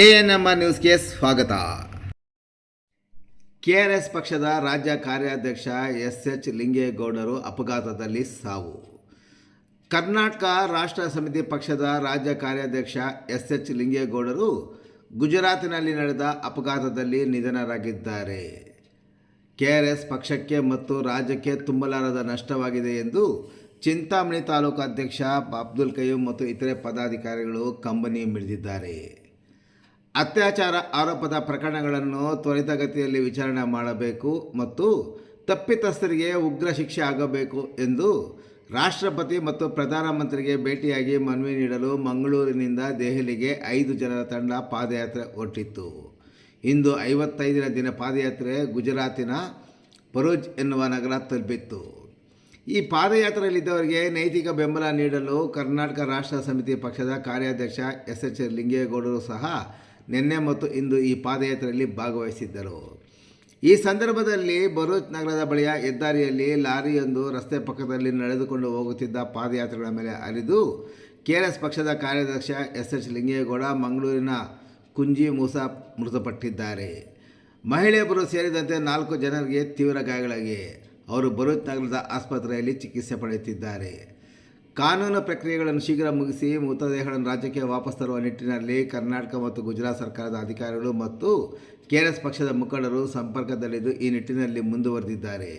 A N M R ನ್ಯೂಸ್ಗೆ ಸ್ವಾಗತ. K R S ಪಕ್ಷದ ರಾಜ್ಯ ಕಾರ್ಯಾಧ್ಯಕ್ಷ ಎಸ್ ಎಚ್ ಲಿಂಗೇಗೌಡರು ಅಪಘಾತದಲ್ಲಿ ಸಾವು. ಕರ್ನಾಟಕ ರಾಷ್ಟ್ರ ಸಮಿತಿ ಪಕ್ಷದ ರಾಜ್ಯ ಕಾರ್ಯಾಧ್ಯಕ್ಷ ಎಸ್ ಎಚ್ ಲಿಂಗೇಗೌಡರು ಗುಜರಾತಿನಲ್ಲಿ ನಡೆದ ಅಪಘಾತದಲ್ಲಿ ನಿಧನರಾಗಿದ್ದಾರೆ. ಕೆ ಆರ್ ಎಸ್ ಪಕ್ಷಕ್ಕೆ ಮತ್ತು ರಾಜ್ಯಕ್ಕೆ ತುಂಬಲಾರದ ನಷ್ಟವಾಗಿದೆ ಎಂದು ಚಿಂತಾಮಣಿ ತಾಲೂಕು ಅಧ್ಯಕ್ಷ ಅಬ್ದುಲ್ ಕಯ್ಯೂಮ್ ಮತ್ತು ಇತರೆ ಪದಾಧಿಕಾರಿಗಳು ಕಂಬನಿ ಮಿಡಿದಿದ್ದಾರೆ. ಅತ್ಯಾಚಾರ ಆರೋಪದ ಪ್ರಕರಣಗಳನ್ನು ತ್ವರಿತಗತಿಯಲ್ಲಿ ವಿಚಾರಣೆ ಮಾಡಬೇಕು ಮತ್ತು ತಪ್ಪಿತಸ್ಥರಿಗೆ ಉಗ್ರ ಶಿಕ್ಷೆ ಆಗಬೇಕು ಎಂದು ರಾಷ್ಟ್ರಪತಿ ಮತ್ತು ಪ್ರಧಾನಮಂತ್ರಿಗೆ ಭೇಟಿಯಾಗಿ ಮನವಿ ನೀಡಲು ಮಂಗಳೂರಿನಿಂದ ದೆಹಲಿಗೆ ಐದು ಜನರ ತಂಡ ಪಾದಯಾತ್ರೆ ಹೊರಟಿತ್ತು. ಇಂದು ಐವತ್ತೈದನೇ ದಿನ ಪಾದಯಾತ್ರೆ ಗುಜರಾತಿನ ಪರೋಜ್ ಎನ್ನುವ ನಗರ ತಲುಪಿತ್ತು. ಈ ಪಾದಯಾತ್ರೆಯಲ್ಲಿದ್ದವರಿಗೆ ನೈತಿಕ ಬೆಂಬಲ ನೀಡಲು ಕರ್ನಾಟಕ ರಾಷ್ಟ್ರ ಸಮಿತಿ ಪಕ್ಷದ ಕಾರ್ಯಾಧ್ಯಕ್ಷ ಎಸ್ ಎಚ್ ಲಿಂಗೇಗೌಡರು ಸಹ ನಿನ್ನೆ ಮತ್ತು ಇಂದು ಈ ಪಾದಯಾತ್ರೆಯಲ್ಲಿ ಭಾಗವಹಿಸಿದ್ದರು. ಈ ಸಂದರ್ಭದಲ್ಲಿ ಭರೂಚ್ ನಗರದ ಬಳಿಯ ಹೆದ್ದಾರಿಯಲ್ಲಿ ಲಾರಿಯೊಂದು ರಸ್ತೆ ಪಕ್ಕದಲ್ಲಿ ನಡೆದುಕೊಂಡು ಹೋಗುತ್ತಿದ್ದ ಪಾದಯಾತ್ರೆಗಳ ಮೇಲೆ ಅರಿದು ಕೆ ಎಸ್ ಪಕ್ಷದ ಕಾರ್ಯಾಧ್ಯಕ್ಷ ಎಸ್ ಎಚ್ ಲಿಂಗೇಗೌಡ ಮಂಗಳೂರಿನ ಕುಂಜಿ ಮೂಸಾ ಮೃತಪಟ್ಟಿದ್ದಾರೆ. ಮಹಿಳೆಯೊಬ್ಬರು ಸೇರಿದಂತೆ ನಾಲ್ಕು ಜನರಿಗೆ ತೀವ್ರ ಗಾಯಗಳಾಗಿವೆ. ಅವರು ಭರೂಚ್ ನಗರದ ಆಸ್ಪತ್ರೆಯಲ್ಲಿ ಚಿಕಿತ್ಸೆ ಪಡೆಯುತ್ತಿದ್ದಾರೆ. ಕಾನೂನು ಪ್ರಕ್ರಿಯೆಗಳನ್ನು ಶೀಘ್ರ ಮುಗಿಸಿ ಮೃತದೇಹಗಳನ್ನು ರಾಜ್ಯಕ್ಕೆ ವಾಪಸ್ ತರುವ ನಿಟ್ಟಿನಲ್ಲಿ ಕರ್ನಾಟಕ ಮತ್ತು ಗುಜರಾತ್ ಸರ್ಕಾರದ ಅಧಿಕಾರಿಗಳು ಮತ್ತು ಕೆ ಪಕ್ಷದ ಮುಖಂಡರು ಸಂಪರ್ಕದಲ್ಲಿದ್ದು ಈ ನಿಟ್ಟಿನಲ್ಲಿ ಮುಂದುವರೆದಿದ್ದಾರೆ.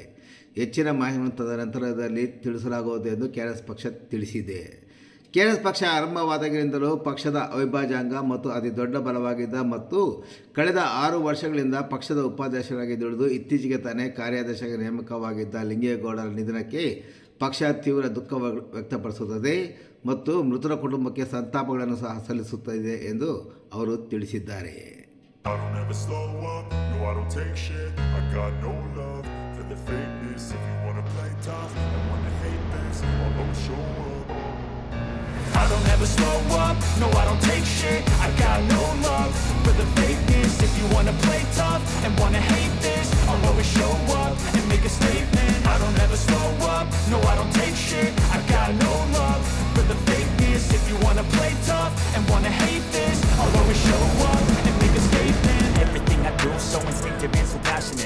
ಹೆಚ್ಚಿನ ಮಾಹಿತಿಯನ್ನು ತದನಂತರದಲ್ಲಿ ತಿಳಿಸಲಾಗುವುದು ಎಂದು ಕೆ ಪಕ್ಷ ತಿಳಿಸಿದೆ. ಕೆ ಎಸ್ ಪಕ್ಷ ಆರಂಭವಾದಾಗಿನಿಂದಲೂ ಪಕ್ಷದ ಅವಿಭಾಜ್ಯಾಂಗ ಮತ್ತು ಅತಿ ದೊಡ್ಡ ಬಲವಾಗಿದ್ದ ಮತ್ತು ಕಳೆದ ಆರು ವರ್ಷಗಳಿಂದ ಪಕ್ಷದ ಉಪಾಧ್ಯಕ್ಷರಾಗಿ ದುಡಿದು ಇತ್ತೀಚೆಗೆ ತಾನೇ ಕಾರ್ಯಾಧ್ಯಕ್ಷರಾಗಿ ನೇಮಕವಾಗಿದ್ದ ಲಿಂಗೇಗೌಡರ ನಿಧನಕ್ಕೆ ಪಕ್ಷ ತೀವ್ರ ದುಃಖ ವ್ಯಕ್ತಪಡಿಸುತ್ತದೆ ಮತ್ತು ಮೃತರ ಕುಟುಂಬಕ್ಕೆ ಸಂತಾಪಗಳನ್ನು ಸಹ ಸಲ್ಲಿಸುತ್ತದೆ ಎಂದು ಅವರು ತಿಳಿಸಿದ್ದಾರೆ